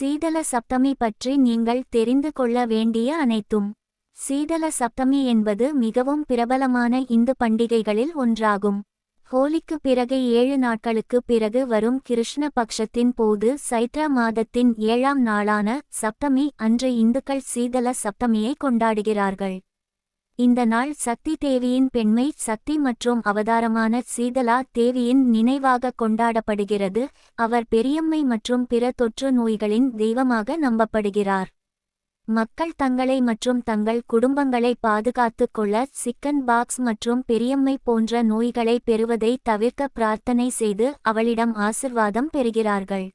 சீதல சப்தமி பற்றி நீங்கள் தெரிந்து கொள்ள வேண்டிய அனைத்தும். சீதல சப்தமி என்பது மிகவும் பிரபலமான இந்து பண்டிகைகளில் ஒன்றாகும். ஹோலிக்கு பிறகு ஏழு நாட்களுக்கு பிறகு வரும் கிருஷ்ண பக்ஷத்தின் போது சைத்ர மாதத்தின் ஏழாம் நாளான சப்தமி அன்று இந்துக்கள் சீதல சப்தமியை கொண்டாடுகிறார்கள். இந்த நாள் சக்தி தேவியின் பெண்மை சக்தி மற்றும் அவதாரமான சீதலா தேவியின் நினைவாக கொண்டாடப்படுகிறது. அவர் பெரியம்மை மற்றும் பிற தொற்று நோய்களின் தெய்வமாக நம்பப்படுகிறார். மக்கள் தங்களை மற்றும் தங்கள் குடும்பங்களை பாதுகாத்துக் கொள்ள சிக்கன் பாக்ஸ் மற்றும் பெரியம்மை போன்ற நோய்களை பெறுவதை தவிர்க்க பிரார்த்தனை செய்து அவளிடம் ஆசிர்வாதம் பெறுகிறார்கள்.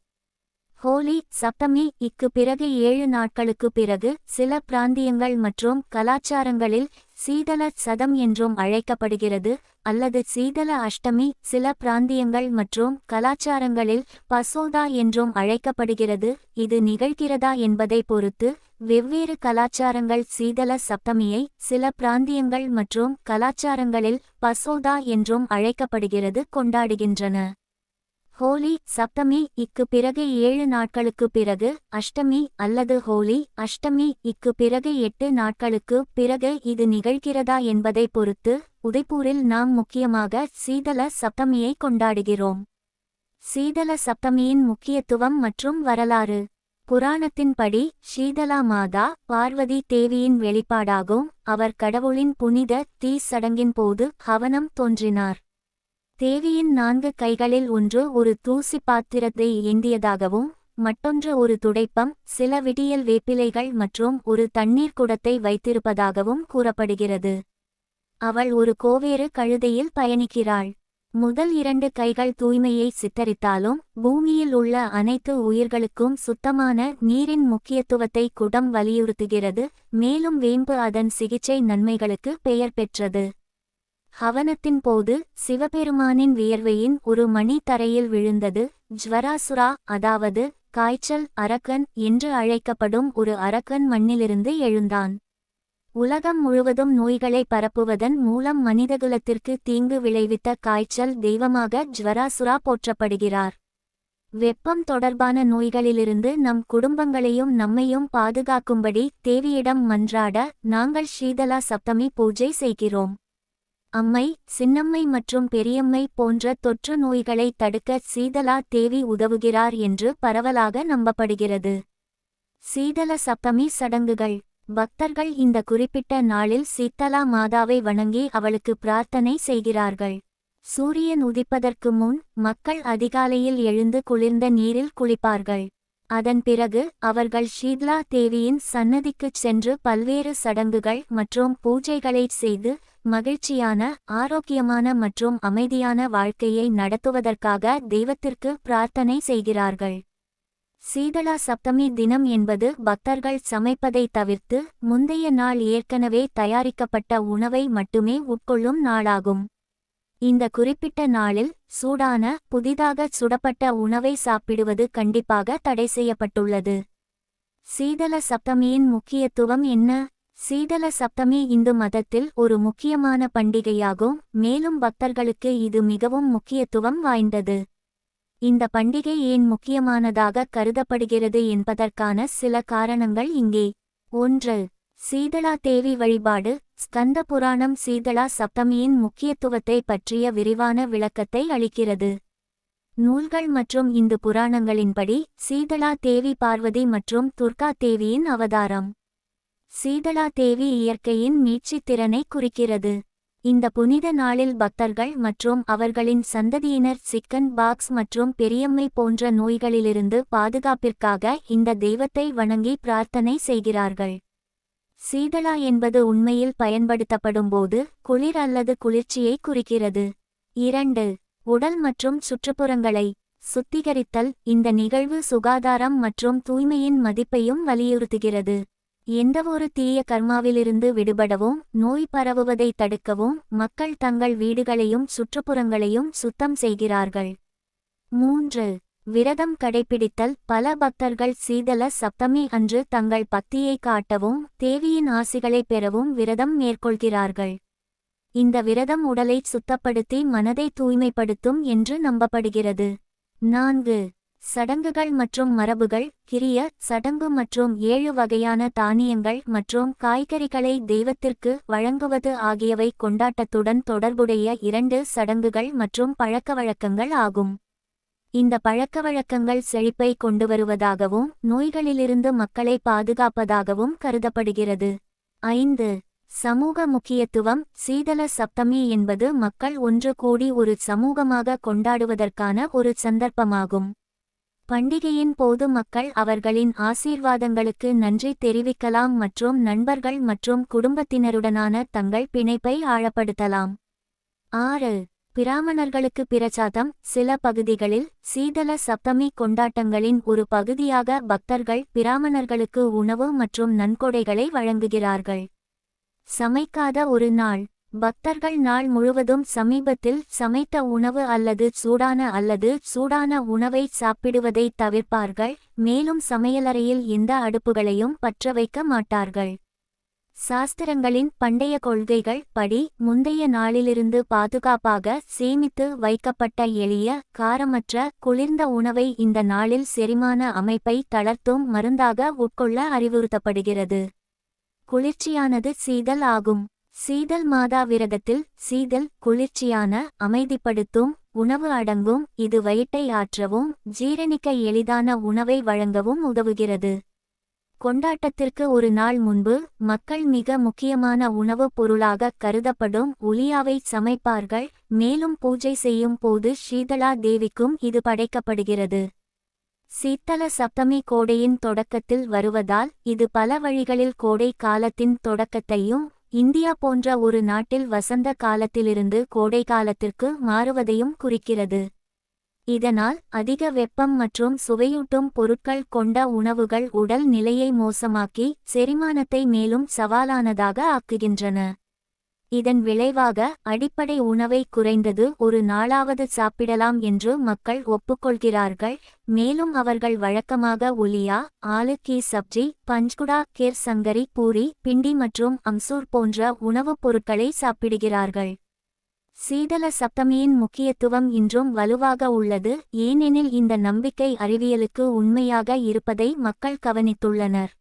ஹோலி சப்தமி இக்கு பிறகு ஏழு நாட்களுக்கு பிறகு சில பிராந்தியங்கள் மற்றும் கலாச்சாரங்களில் சீதள சதம் என்றும் அழைக்கப்படுகிறது அல்லது சீதல அஷ்டமி சில பிராந்தியங்கள் மற்றும் கலாச்சாரங்களில் பசோதா என்றும் அழைக்கப்படுகிறது இது நிகழ்கிறதா என்பதை பொறுத்து வெவ்வேறு கலாச்சாரங்கள் சீதள சப்தமியை சில பிராந்தியங்கள் மற்றும் கலாச்சாரங்களில் பசோதா என்றும் அழைக்கப்படுகிறது கொண்டாடுகின்றன. ஹோலி சப்தமி இக்கு பிறகு ஏழு நாட்களுக்கு பிறகு அஷ்டமி அல்லது ஹோலி அஷ்டமி இக்கு பிறகு எட்டு நாட்களுக்கு பிறகு இது நிகழ்கிறதா என்பதை பொறுத்து உதய்பூரில் நாம் முக்கியமாக சீதல சப்தமியை கொண்டாடுகிறோம். சீதல சப்தமியின் முக்கியத்துவம் மற்றும் வரலாறு. புராணத்தின்படி ஷீதலா மாதா பார்வதி தேவியின் வெளிப்பாடாகும். அவர் கடவுளின் புனித தீ சடங்கின் போது ஹவனம் தோன்றினார். தேவியின் நான்கு கைகளில் ஒன்று ஒரு தூசி பாத்திரத்தை ஏந்தியதாகவும் மற்றொன்று ஒரு துடைப்பம் சில விடியல் வேப்பிலைகள் மற்றும் ஒரு தண்ணீர் குடத்தை வைத்திருப்பதாகவும் கூறப்படுகிறது. அவள் ஒரு கோவேறு கழுதையில் பயணிக்கிறாள். முதல் இரண்டு கைகள் தூய்மையை சித்தரித்தாலும் பூமியில் உள்ள அனைத்து உயிர்களுக்கும் சுத்தமான நீரின் முக்கியத்துவத்தை குடம் வலியுறுத்துகிறது மேலும் வேம்பு அதன் சிகிச்சை நன்மைகளுக்கு பெயர் பெற்றது. ஹவனத்தின் போது சிவபெருமானின் வியர்வையின் ஒரு மணி தரையில் விழுந்தது. ஜ்வராசுரா அதாவது காய்ச்சல் அரக்கன் என்று அழைக்கப்படும் ஒரு அரக்கன் மண்ணிலிருந்து எழுந்தான். உலகம் முழுவதும் நோய்களை பரப்புவதன் மூலம் மனிதகுலத்திற்கு தீங்கு விளைவித்த காய்ச்சல் தெய்வமாக ஜ்வராசுரா போற்றப்படுகிறார். வெப்பம் தொடர்பான நோய்களிலிருந்து நம் குடும்பங்களையும் நம்மையும் பாதுகாக்கும்படி தேவியிடம் மன்றாட நாங்கள் ஸ்ரீதலா சப்தமி பூஜை செய்கிறோம். அம்மை சின்னம்மை மற்றும் பெரியம்மை போன்ற தொற்று நோய்களை தடுக்க சீதலா தேவி உதவுகிறார் என்று பரவலாக நம்பப்படுகிறது. சீதல சப்தமி சடங்குகள். பக்தர்கள் இந்த குறிப்பிட்ட நாளில் சீத்தலா மாதாவை வணங்கி அவளுக்கு பிரார்த்தனை செய்கிறார்கள். சூரியன் உதிப்பதற்கு முன் மக்கள் அதிகாலையில் எழுந்து குளிர்ந்த நீரில் குளிப்பார்கள். அதன் பிறகு அவர்கள் ஷீத்லா தேவியின் சன்னதிக்குச் சென்று பல்வேறு சடங்குகள் மற்றும் பூஜைகளைச் செய்து மகிழ்ச்சியான ஆரோக்கியமான மற்றும் அமைதியான வாழ்க்கையை நடத்துவதற்காக தெய்வத்திற்கு பிரார்த்தனை செய்கிறார்கள். சீதளா சப்தமி தினம் என்பது பக்தர்கள் சமைப்பதை தவிர்த்து முந்தைய நாள் ஏற்கனவே தயாரிக்கப்பட்ட உணவை மட்டுமே உட்கொள்ளும் நாளாகும். இந்த குறிப்பிட்ட நாளில் சூடான புதிதாக சுடப்பட்ட உணவை சாப்பிடுவது கண்டிப்பாக தடை செய்யப்பட்டுள்ளது. சீதள சப்தமியின் முக்கியத்துவம் என்ன? சீதள சப்தமி இந்து மதத்தில் ஒரு முக்கியமான பண்டிகையாகும் மேலும் பக்தர்களுக்கு இது மிகவும் முக்கியத்துவம் வாய்ந்தது. இந்த பண்டிகை ஏன் முக்கியமானதாக கருதப்படுகிறது என்பதற்கான சில காரணங்கள் இங்கே. ஒன்று சீதளா தேவி வழிபாடு ஸ்கந்த புராணம் சீதளா சப்தமியின் முக்கியத்துவத்தை பற்றிய விரிவான விளக்கத்தை அளிக்கிறது. நூல்கள் மற்றும் இந்து புராணங்களின்படி சீதளா தேவி பார்வதி மற்றும் துர்கா தேவியின் அவதாரம். சீதளா தேவி இயற்கையின் மீட்சித் திறனை குறிக்கிறது. இந்த புனித நாளில் பக்தர்கள் மற்றும் அவர்களின் சந்ததியினர் சிக்கன் பாக்ஸ் மற்றும் பெரியம்மை போன்ற நோய்களிலிருந்து பாதுகாப்பிற்காக இந்த தெய்வத்தை வணங்கி பிரார்த்தனை செய்கிறார்கள். சீதளா என்பது உண்மையில் பயன்படுத்தப்படும்போது குளிர் அல்லது குளிர்ச்சியை குறிக்கிறது. இரண்டு உடல் மற்றும் சுற்றுப்புறங்களை சுத்திகரித்தல் இந்த நிகழ்வு சுகாதாரம் மற்றும் தூய்மையின் மதிப்பையும் வலியுறுத்துகிறது. எந்தவொரு தீய கர்மாவிலிருந்து விடுபடவும் நோய் பரவுவதை தடுக்கவும் மக்கள் தங்கள் வீடுகளையும் சுற்றுப்புறங்களையும் சுத்தம் செய்கிறார்கள். மூன்று விரதம் கடைபிடித்தல் பல பக்தர்கள் சீதல சப்தமி அன்று தங்கள் பக்தியை காட்டவும் தேவியின் ஆசிகளை பெறவும் விரதம் மேற்கொள்கிறார்கள். இந்த விரதம் உடலை சுத்தப்படுத்தி மனதை தூய்மைப்படுத்தும் என்று நம்பப்படுகிறது. நான்கு. சடங்குகள் மற்றும் மரபுகள் கிரிய சடங்கு மற்றும் ஏழு வகையான தானியங்கள் மற்றும் காய்கறிகளை தெய்வத்திற்கு வழங்குவது ஆகியவை கொண்டாட்டத்துடன் தொடர்புடைய இரண்டு சடங்குகள் மற்றும் பழக்கவழக்கங்கள் ஆகும். இந்த பழக்கவழக்கங்கள் செழிப்பை கொண்டுவருவதாகவும் நோய்களிலிருந்து மக்களை பாதுகாப்பதாகவும் கருதப்படுகிறது. ஐந்து சமூக முக்கியத்துவம் சீதல சப்தமி என்பது மக்கள் ஒன்று கூடி ஒரு சமூகமாக கொண்டாடுவதற்கான ஒரு சந்தர்ப்பமாகும். பண்டிகையின் போது மக்கள் அவர்களின் ஆசீர்வாதங்களுக்கு நன்றி தெரிவிக்கலாம் மற்றும் நண்பர்கள் மற்றும் குடும்பத்தினருடனான தங்கள் பிணைப்பை ஆழப்படுத்தலாம். ஆறு பிராமணர்களுக்கு பிரசாதம் சில பகுதிகளில் சீதள சப்தமி கொண்டாட்டங்களின் ஒரு பகுதியாக பக்தர்கள் பிராமணர்களுக்கு உணவு மற்றும் நன்கொடைகளை வழங்குகிறார்கள். சமைக்காத ஒரு நாள். பக்தர்கள் நாள் முழுவதும் சமீபத்தில் சமைத்த உணவு அல்லது சூடான அல்லது சூடான உணவை சாப்பிடுவதை தவிர்ப்பார்கள் மேலும் சமையலறையில் எந்த அடுப்புகளையும் பற்ற வைக்க மாட்டார்கள். சாஸ்திரங்களின் பண்டைய கொள்கைகள் படி முந்தைய நாளிலிருந்து பாதுகாப்பாக சேமித்து வைக்கப்பட்ட எளிய காரமற்ற குளிர்ந்த உணவை இந்த நாளில் செரிமான அமைப்பை தளர்த்தும் மருந்தாக உட்கொள்ள அறிவுறுத்தப்படுகிறது. குளிர்ச்சியானது சீதல் ஆகும். சீதல் மாதா விரதத்தில் சீதல் குளிர்ச்சியான அமைதிப்படுத்தும் உணவு அடங்கும் இது வயிற்றை ஆற்றவும் ஜீரணிக்க எளிதான உணவை வழங்கவும் உதவுகிறது. கொண்டாட்டத்திற்கு ஒரு நாள் முன்பு மக்கள் மிக முக்கியமான உணவுப் பொருளாக கருதப்படும் உளியாவை சமைப்பார்கள். மேலும் பூஜை செய்யும் போது ஸ்ரீதலா தேவிக்கும் இது படைக்கப்படுகிறது. சீத்தல சப்தமி கோடையின் தொடக்கத்தில் வருவதால் இது பல வழிகளில் கோடை காலத்தின் தொடக்கத்தையும் இந்தியா போன்ற ஒரு நாட்டில் வசந்த காலத்திலிருந்து கோடை காலத்திற்கு மாறுவதையும் குறிக்கிறது. இதனால் அதிக வெப்பம் மற்றும் சுவையூட்டும் பொருட்கள் கொண்ட உணவுகள் உடல் நிலையை மோசமாக்கி செரிமானத்தை மேலும் சவாலானதாக ஆக்குகின்றன. இதன் விளைவாக அடிப்படை உணவை குறைந்தது ஒரு நாளாவது சாப்பிடலாம் என்று மக்கள் ஒப்புக்கொள்கிறார்கள். மேலும் அவர்கள் வழக்கமாக ஒலியா ஆலு கி சப்ஜி பஞ்ச்குடா கேர் சங்கரி பூரி பிண்டி மற்றும் அம்சூர் போன்ற உணவுப் பொருட்களை சாப்பிடுகிறார்கள். சீதல சப்தமியின் முக்கியத்துவம் இன்றும் வலுவாக உள்ளது ஏனெனில் இந்த நம்பிக்கை அறிவியலுக்கு உண்மையாக இருப்பதை மக்கள் கவனித்துள்ளனர்.